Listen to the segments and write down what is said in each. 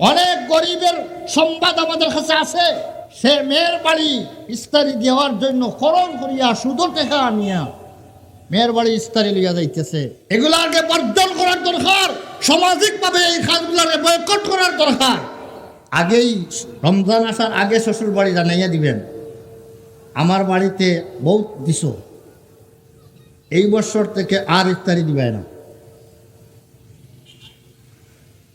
অনেক গরিবের সংবাদ আমাদের কাছে আছে। সে মেয়ের বাড়ি ইস্তারি দেওয়ার জন্য করণ করিয়া সুদ টেকা আনিয়া মেয়ের বাড়ি ইস্তারি লইয়া যাইতেছে। এগুলাকে বর্জন করার দরকার, সামাজিকভাবে এই কাজগুলাকে বয়কট করার দরকার। আগেই রমজান আসার আগে শ্বশুর বাড়ি জানাইয়া দিবেন, আমার বাড়িতে বহুত দিছ, এই বছর থেকে আর ইফতারি দিবে না।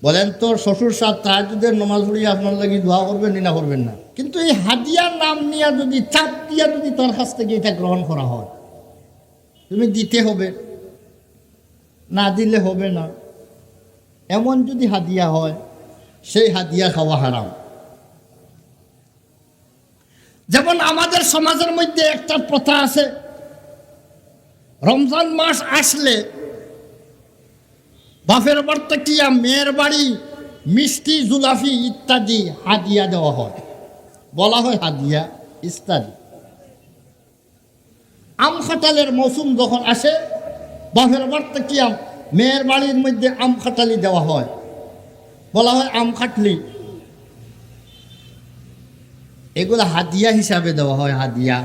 বলেন তোর শ্বশুর সাহ তাহাজুদের নমাজ পড়িয়ে আপনার লাগি দোয়া করবেন না করবেন না? কিন্তু এই হাদিয়ার নাম নিয়ে যদি, চাপ দিয়া যদি তোর কাছ থেকে এটা গ্রহণ করা হয়, তুমি দিতে হবে, না দিলে হবে না। এমন যদি হাদিয়া হয়, সেই হাদিয়া খাওয়া হারাম। যেমন আমাদের সমাজের মধ্যে একটা প্রথা আছে, রমজান মাস আসলে বাপের বাড়িতে কিয়া মেয়ের বাড়ি? মিষ্টি, জুলাফি ইত্যাদি হাদিয়া দেওয়া হয়। বলা হয় হাদিয়া, ইত্যাদি। আম খাটালের মৌসুম যখন আসে, বাপের বাড়িতে কিয়া মেয়ের বাড়ির মধ্যে আম খাটালি দেওয়া হয়? বলা হয় আম খাটলি এগুলো হাদিয়া হিসাবে দেওয়া হয়, হাদিয়া।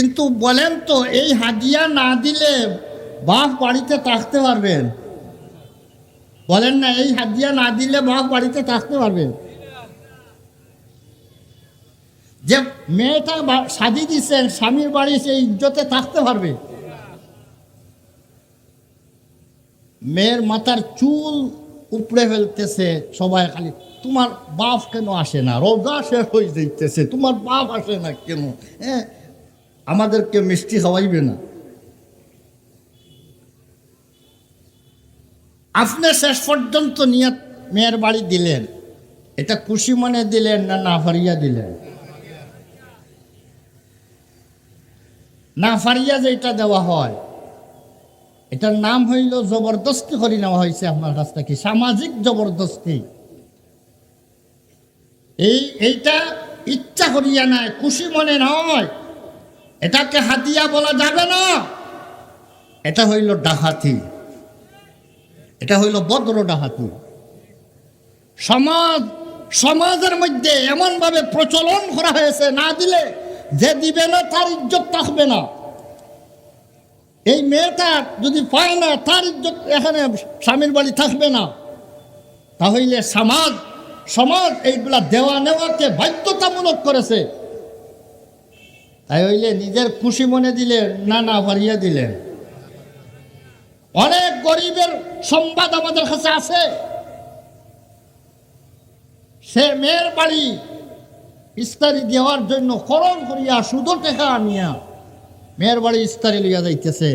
কিন্তু বলেন তো, এই হাদিয়া না দিলে বাপ বাড়িতে থাকতে পারবেন। বলেন না, এই হাদিয়া না দিলে বাপ বাড়িতে থাকতে পারবেন। যে মেয়েটা সাজি দিচ্ছেন স্বামীর বাড়ি সে ইজ্জতে থাকতে পারবে। মেয়ের মাথার চুল উপড়ে ফেলতেছে সবাই খালি, তোমার বাপ কেন আসে না? রোজা শেষ হয়ে যাইতেছে, তোমার বাপ আসে না কেন? হ্যাঁ? আমাদেরকে মিষ্টি খাওয়াইবে না। আপনি শেষ পর্যন্ত নিয়ে মেয়ের বাড়ি দিলেন। এটা খুশি মনে দিলেন না না ফারিয়া দিলেন? না ফারিয়া যেটা দেওয়া হয়, এটার নাম হইল জবরদস্তি করে নেওয়া হয়েছে আপনার কাছ থেকে, সামাজিক জবরদস্তি। এই, এইটা ইচ্ছা করিয়া নাই, খুশি মনে নয়। এটাকে হাতিয়া বলা যাবে না। এটা হইল ডাহাতি এটা হইল বদ্র ডাহাতি সমাজ, সমাজের মধ্যে এমনভাবে প্রচলন করা হয়েছে না দিলে যে দিবে না, তার ইজ্জত থাকবে না। এই মেয়েটা যদি পায় না, তার ইজ্জত এখানে স্বামীর বাড়ি থাকবে না। তাহলে সমাজ সমাজ এইগুলা দেওয়া নেওয়াকে বাধ্যতামূলক করেছে। তাই হইলে নিজের খুশি মনে দিলেন, না না, ভরিয়ে দিলেন। অনেক গরিবের সংবাদ আমাদের কাছে আছে। সে মেয়ের বাড়ি ইস্তারি দেওয়ার জন্য করণ করিয়া সুদ টেকা আনিয়া মেয়ের বাড়ি ইস্তারি লইয়া যাইতেছে।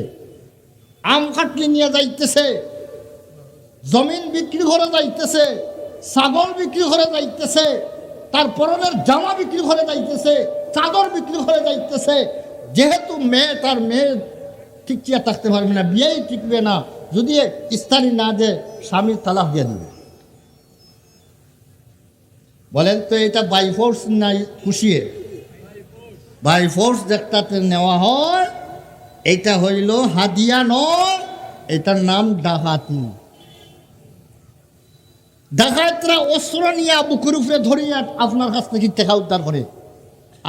আম কাটলি নিয়ে যাইতেছে। জমিন বিক্রি করে যাইতেছে। ছাগল বিক্রি করে যাইতেছে। তার পরনের জামা বিক্রি করে যাইতেছে। চাদর বিক্রি করে যাইতেছে। যেহেতু মেয়ে, তার মেয়ে ঠিকঠিয়া থাকতে পারবে না, বিয়েই টিকবে না। যদি স্থানী না দে স্বামীর তালাক দিয়ে দিবে। বলেন তো, এটা বাই ফোর্স না খুশিয়ে বাই ফোর্স যেটাতে নেওয়া হয়, এটা হইল হাদিয়া নয়, এটার নাম ডাকাতি। ডাকাতরা অস্ত্র নিয়ে বুকুর উপরে ধরিয়া আপনার কাছ থেকে টেকা উদ্ধার করে।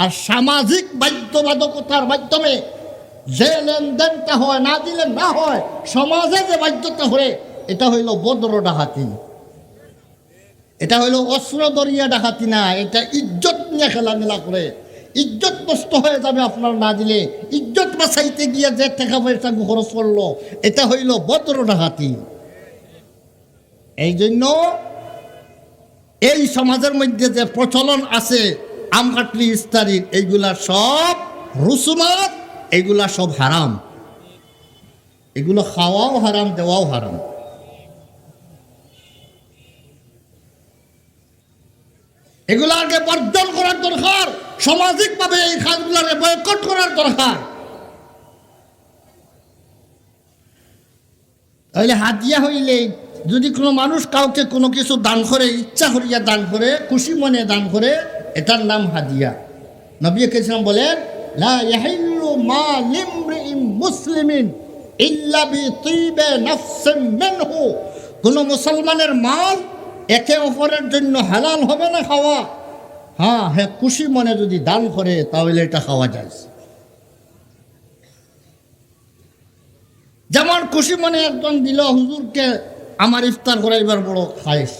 আর সামাজিক বাধ্যবাধকতার মাধ্যমে যে লেনদেনটা হয়, না দিলে না হয়, সমাজে যে বাধ্যতা হয়, এটা হইল বদ্র ডাকাতি। এটা হইল অস্ত্র দরিয়া ডাকাতি না, এটা ইজ্জত নিয়ে খেলামেলা করে। ইজ্জত নষ্ট হয়ে যাবে আপনার না দিলে। ইজ্জত বাঁচাইতে গিয়ে যে টাকা পয়সা খরচ করল, এটা হইল বদ্র ডাকাতি। এই জন্য এই সমাজের মধ্যে যে প্রচলন আছে আম কাটলি ইস্তারির এইগুলা সব রুসুমাত এগুলা সব হারাম। এগুলো খাওয়াও হারাম, দেওয়াও হারাম। এগুলাকে বর্জন করার দরকার, সামাজিকভাবে এই কাজগুলাকে বয়কট করার দরকার। তাহলে হাতিয়া হইলে যদি কোনো মানুষ কাউকে কোনো কিছু দান করে, ইচ্ছা করিয়া দান করে, খুশি মনে দান করে এটার নাম হাদিয়া। নবী কেছিলাম বলেন কোনো মুসলমানের মাল একে অপরের জন্য হালাল হবে না খাওয়া? হ্যাঁ হ্যাঁ খুশি মনে যদি দান করে, তাহলে এটা খাওয়া যায়। যেমন খুশি মনে একজন দিল, হুজুরকে আমার ইফতার করাইবার বড় খাইশ